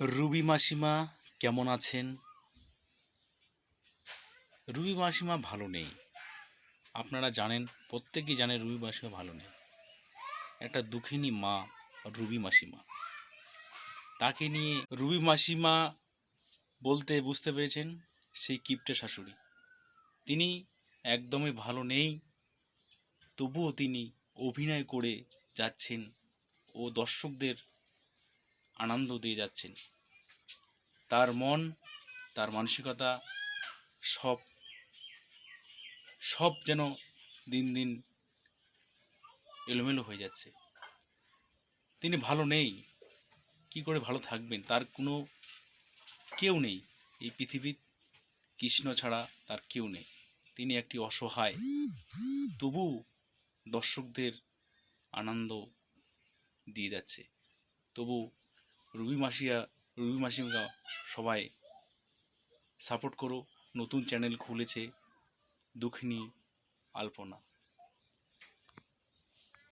Ruby মাসিমা কেমন আছেন? রুবি মাসিমা ভালো নেই। আপনারা জানেন, প্রত্যেকেই জানেন রুবি মাসিমা ভালো নেই। একটা দুঃখিনী মা রুবি মাসিমা। তাকে নিয়ে রুবি মাসিমা বলতে বুঝতে পেরেছেন সেই কিপ্টে শাশুড়ি। তিনি একদমই ভালো নেই, তবুও তিনি অভিনয় করে যাচ্ছেন ও দর্শকদের আনন্দ দিয়ে যাচ্ছেন। তার মন, তার মানসিকতা সব সব যেন দিন দিন এলোমেলো হয়ে যাচ্ছে। তিনি ভালো নেই। কি করে ভালো থাকবেন? তার কোনো কেউ নেই। এই পৃথিবীর কৃষ্ণ ছাড়া তার কেউ নেই। তিনি একটি অসহায়। তবু দর্শকদের আনন্দ দিয়ে যাচ্ছে। তবু রুবি মাসিয়া রুবি মাসিমা সবাই সাপোর্ট করো। নতুন চ্যানেল খুলেছে দুঃখিনী আলপনা।